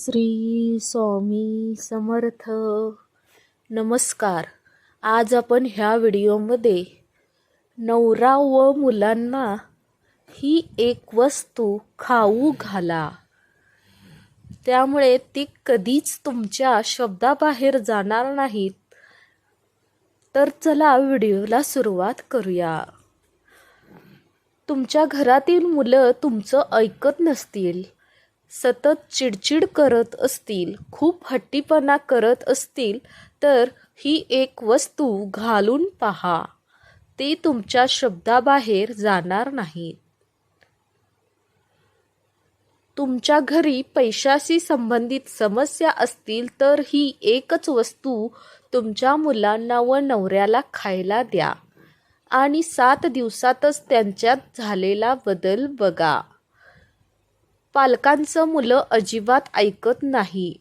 श्री स्वामी समर्थ. नमस्कार. आज आपण ह्या व्हिडिओमध्ये नवरा व मुलांना ही एक वस्तू खाऊ घाला. त्यामुळे ती कधीच तुमच्या शब्दाबाहेर जाणार नाहीत. तर चला व्हिडिओला सुरुवात करूया. तुमच्या घरातील मुलं तुमचं ऐकत नसतील. सतत चिडचिड करत असतील खूप हट्टीपणा करत असतील तर ही एक वस्तू घालून पहा. ते तुमच्या शब्दाबाहेर जाणार नाहीत. तुमच्या घरी पैशाशी संबंधित समस्या असतील तर ही एकच वस्तू तुमच्या मुलांना व नवऱ्याला खायला द्या. आणि सात दिवसातच त्यांच्यात झालेला बदल बघा. पालकांचं मुलं अजिबात ऐकत नाही.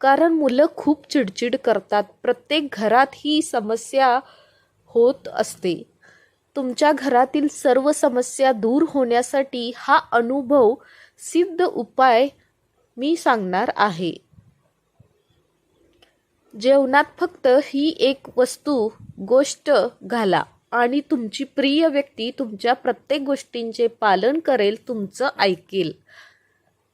कारण मुलं खूप चिडचिड करतात. प्रत्येक घरात ही समस्या होत असते. तुमच्या घरातील सर्व समस्या दूर होण्यासाठी हा अनुभव सिद्ध उपाय मी सांगणार आहे. जेवणात फक्त ही एक वस्तू गोष्ट घाला आणि तुमची प्रिय व्यक्ती तुमच्या प्रत्येक गोष्टींचे पालन करेल तुमचं ऐकेल.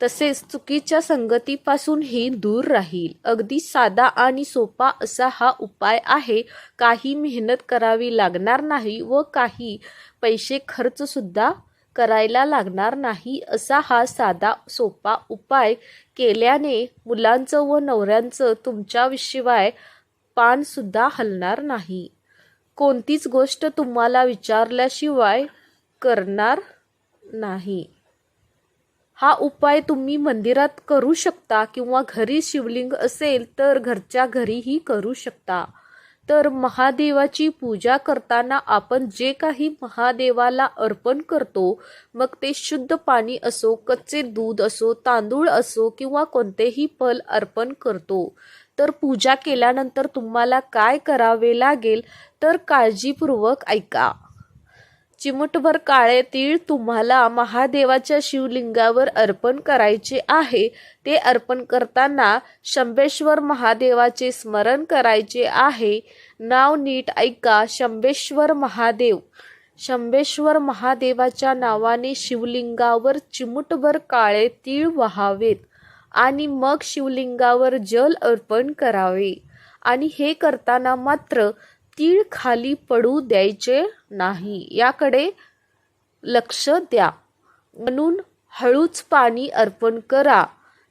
तसेच चुकीच्या संगतीपासूनही दूर राहील. अगदी साधा आणि सोपा असा हा उपाय आहे. काही मेहनत करावी लागणार नाही व काही पैसे खर्चसुद्धा करायला लागणार नाही असा हा साधा सोपा उपाय केल्याने मुलांचं व नवऱ्यांचं तुमच्याशिवाय पानसुद्धा हलणार नाही. कोणतीच गोष्ट तुम्हाला विचारल्याशिवाय करणार नाही. हा उपाय तुम्ही मंदिरात करू शकता किंवा घरी शिवलिंग असेल तर घरच्या घरीही करू शकता. तर महादेवाची पूजा करताना आपण जे काही महादेवाला अर्पण करतो मग ते शुद्ध पाणी असो कच्चे दूध असो तांदूळ असो किंवा कोणतेही फल अर्पण करतो. तर पूजा केल्यानंतर तुम्हाला काय करावे लागेल तर काळजीपूर्वक ऐका. चिमटभर काळे तीळ तुम्हाला महादेवाच्या शिवलिंगावर अर्पण करायचे आहे. ते अर्पण करताना शंभेश्वर महादेवाचे स्मरण करायचे आहे. नाव नीट ऐका शंभेश्वर महादेव. शंभेश्वर महादेवाच्या नावाने शिवलिंगावर चिमुटभर काळे तीळ व्हावेत आणि मग शिवलिंगावर जल अर्पण करावे. आणि हे करताना मात्र तीळ खाली पडू द्यायचे नाही. याकडे लक्ष द्या. म्हणून हळूच पाणी अर्पण करा.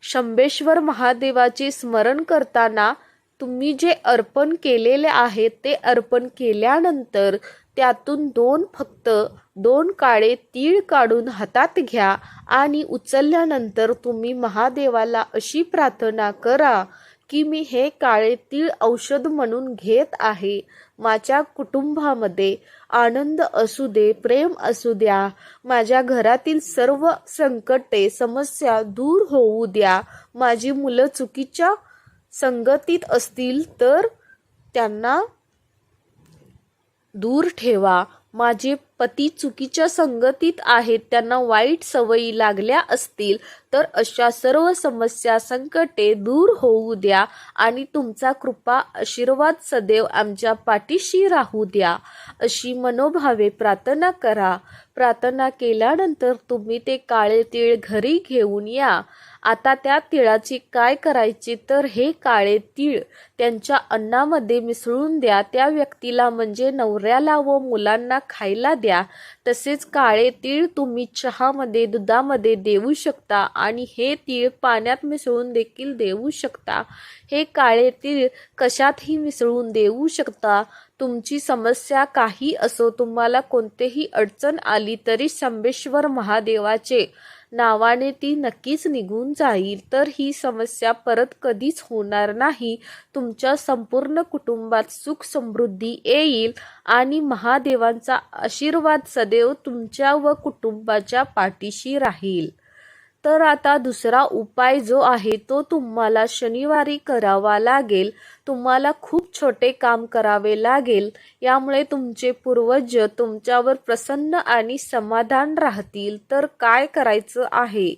शंभेश्वर महादेवाचे स्मरण करताना तुम्ही जे अर्पण केलेले आहे ते अर्पण केल्यानंतर त्यातून दोन फक्त दोन काळे तीळ काढून हातात घ्या आणि उचलल्यानंतर तुम्ही महादेवाला अशी प्रार्थना करा की मी हे काळे तीळ औषध म्हणून घेत आहे. माझ्या कुटुंबामध्ये आनंद असू दे प्रेम असू द्या. माझ्या घरातील सर्व संकटे समस्या दूर होऊ द्या. माझी मुलं चुकीच्या संगतीत असतील तर त्यांना दूर ठेवा. माझे पती चुकीच्या संगतीत आहेत त्यांना वाईट सवयी लागल्या असतील तर अशा सर्व समस्या संकटे दूर होऊ द्या आणि तुमचा कृपा आशीर्वाद सदैव आमच्या पाठीशी राहू द्या. अशी मनोभावे प्रार्थना करा. प्रार्थना केल्यानंतर तुम्ही ते काळे तीळ घरी घेऊन या. आता त्या तिळाची काय करायची तर हे काळे तीळ त्यांच्या अन्नामध्ये मिसळून द्या. त्या व्यक्तीला म्हणजे नवऱ्याला व मुलांना खायला द्या. तसेच काळे तीळ तुम्ही चहामध्ये दुधामध्ये देऊ शकता आणि हे तीळ पाण्यात मिसळून देखील देऊ शकता. हे काळे तीळ कशातही मिसळून देऊ शकता. तुमची समस्या काही असो तुम्हाला कोणतेही अडचण आली तरी शंभेश्वर महादेवाचे नावाने ती नक्कीच निघून जाईल. तर ही समस्या परत कधीच होणार नाही. तुमच्या संपूर्ण कुटुंबात सुख समृद्धी येईल आणि महादेवांचा आशीर्वाद सदैव तुमच्या व कुटुंबाच्या पाठीशी राहील. तर आता दुसरा उपाय जो आहे तो तुम्हाला शनिवारी करावा लागेल. तुम्हाला खूप छोटे काम करावे लागेल. यामुळे तुमचे पूर्वज तुमच्यावर प्रसन्न आणि समाधान राहतील. तर काय करायचं आहे?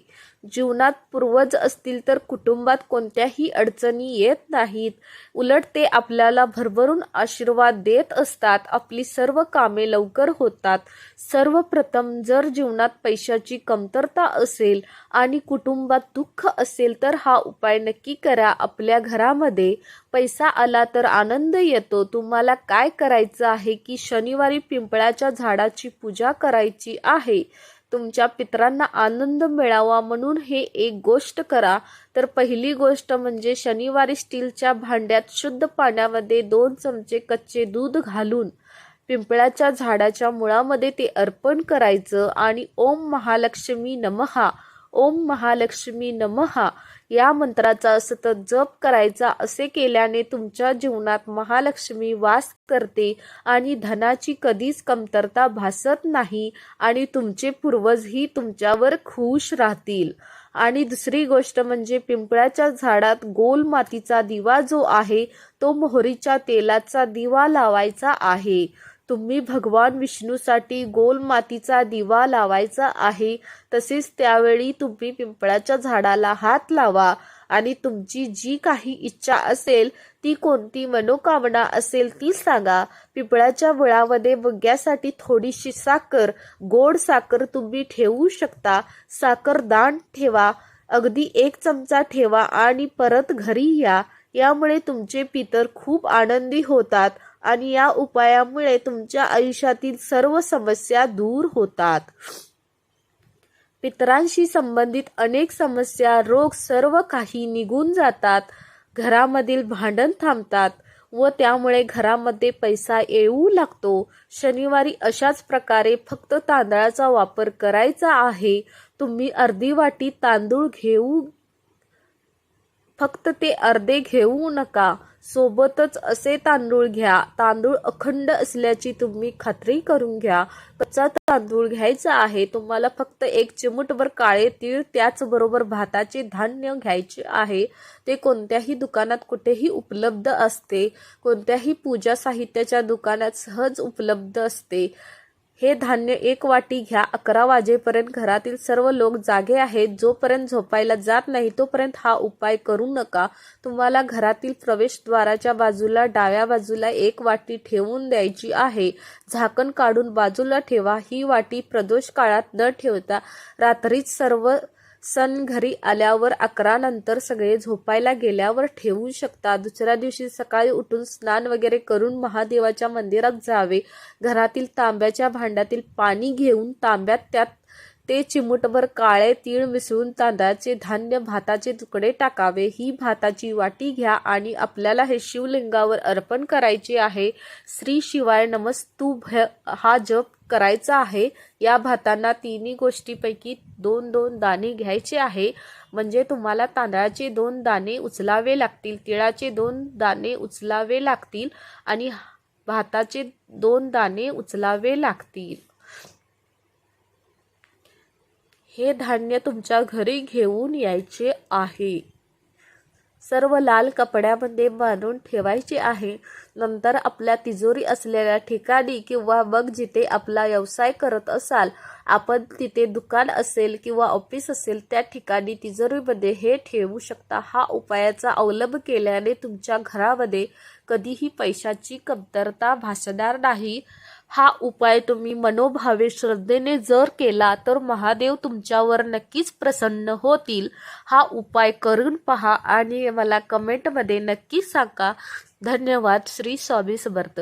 जीवनात पूर्वज असतील तर कुटुंबात कोणत्याही अडचणी येत नाहीत. उलट ते आपल्याला भरभरून आशीर्वाद देत असतात. आपली सर्व कामे लवकर होतात. सर्वप्रथम जर जीवनात पैशाची कमतरता असेल आणि कुटुंबात दुःख असेल तर हा उपाय नक्की करा. आपल्या घरामध्ये पैसा आला तर आनंद येतो. तुम्हाला काय करायचं आहे की शनिवारी पिंपळाच्या झाडाची पूजा करायची आहे? तुमच्या पितरांना आनंद मिळावा म्हणून हे एक गोष्ट करा. तर पहिली गोष्ट म्हणजे शनिवारी स्टीलच्या भांड्यात शुद्ध पाण्यामध्ये दोन चमचे कच्चे दूध घालून पिंपळाच्या झाडाच्या मुळामध्ये ते अर्पण करायचं आणि ओम महालक्ष्मी नमहा. ओम महालक्ष्मी नमहा या मंत्राचा सतत जप करायचा असे केल्याने तुमच्या जीवनात महालक्ष्मी वास करते आणि धनाची कधीच कमतरता भासत नाही आणि तुमचे पूर्वजही तुमच्यावर खुश राहतील. आणि दुसरी गोष्ट म्हणजे पिंपळाच्या झाडात गोल मातीचा दिवा जो आहे तो मोहरीच्या तेलाचा दिवा लावायचा आहे. तुम्ही भगवान विष्णूसाठी गोल मातीचा दिवा लावायचा आहे तसेच त्यावेळी तुम्ही पिंपळाच्या झाडाला हात लावा आणि तुमची जी काही इच्छा असेल ती कोणती मनोकामना असेल ती सांगा. पिंपळाच्या मुळामध्ये बग्यासाठी थोडीशी साखर गोड साखर तुम्ही ठेवू शकता. साखर दान ठेवा अगदी एक चमचा ठेवा आणि परत घरी या. यामुळे तुमचे पितर खूप आनंदी होतात. आणि या उपायामुळे तुमच्या आयुष्यातील सर्व समस्या दूर होतात. पितरांशी संबंधित अनेक समस्या रोग सर्व काही निघून जातात. घरामधील भांडण थांबतात व त्यामुळे घरामध्ये पैसा येऊ लागतो. शनिवारी अशाच प्रकारे फक्त तांदळाचा वापर करायचा आहे. तुम्ही अर्धी वाटी तांदूळ घेऊ फक्त ते अर्धे घेऊ नका. सोबतच असे तांदूळ घ्या. तांदूळ अखंड असल्याची तुम्ही खात्री करून घ्या. कच्चा तांदूळ घ्यायचा आहे तुम्हाला फक्त एक चिमूटभर काळे तीळ त्याचबरोबर भाताचे धान्य घ्यायचे आहे. ते कोणत्याही दुकानात कुठेही उपलब्ध असते. कोणत्याही पूजा साहित्याच्या दुकानात सहज उपलब्ध असते. हे धान्य एक वाटी घ्या. अकरा वाजेपर्यंत घरातील सर्व लोक जागे आहेत. जोपर्यंत झोपायला जात नाही तोपर्यंत हा उपाय करू नका. तुम्हाला घरातील प्रवेशद्वाराच्या बाजूला डाव्या बाजूला एक वाटी ठेवून द्यायची आहे. झाकण काढून बाजूला ठेवा. ही वाटी प्रदोष काळात न ठेवता रात्रीच सर्व सण घरी आल्यावर अकरा नंतर सगळे झोपायला गेल्यावर ठेवू शकता. दुसऱ्या दिवशी सकाळी उठून स्नान वगैरे करून महादेवाच्या मंदिरात जावे. घरातील तांब्याच्या भांड्यातील पाणी घेऊन तांब्यात त्यात ते चिमूटभर काळे तीळ मिसळून तांदळाचे धान्य भाताचे तुकडे टाकावे. ही भाताची वाटी घ्या आणि आपल्याला हे शिवलिंगावर अर्पण करायचे आहे. श्री शिवाय नमस्तुभ्य. हा जप करायचा आहे. या भातांना तिन्ही गोष्टीपैकी दोन दोन दाणे घ्यायचे आहे. म्हणजे तुम्हाला तांदळाचे दोन दाणे उचलावे लागतील तिळाचे दोन दाणे उचलावे लागतील आणि भाताचे दोन दाणे उचलावे लागतील. हे धान्य तुमच्या घरी घेऊन यायचे आहे. सर्व लाल कपड्यामध्ये बांधून ठेवायचे आहे. नंतर आपल्या तिजोरी असलेल्या ठिकाणी किंवा मग जिथे आपला व्यवसाय करत असाल आपण तिथे दुकान असेल किंवा ऑफिस असेल त्या ठिकाणी तिजोरीमध्ये हे ठेवू शकता. हा उपायाचा अवलंब केल्याने तुमच्या घरामध्ये कधीही पैशाची कमतरता भासणार नाही. हा उपाय तुम्ही मनोभावे श्रद्धेने जर केला तर महादेव तुमच्यावर नक्कीच प्रसन्न होतील. हा उपाय करून पहा आणि मला कमेंटमध्ये नक्की सांगा. धन्यवाद श्री स्वामी समर्थ.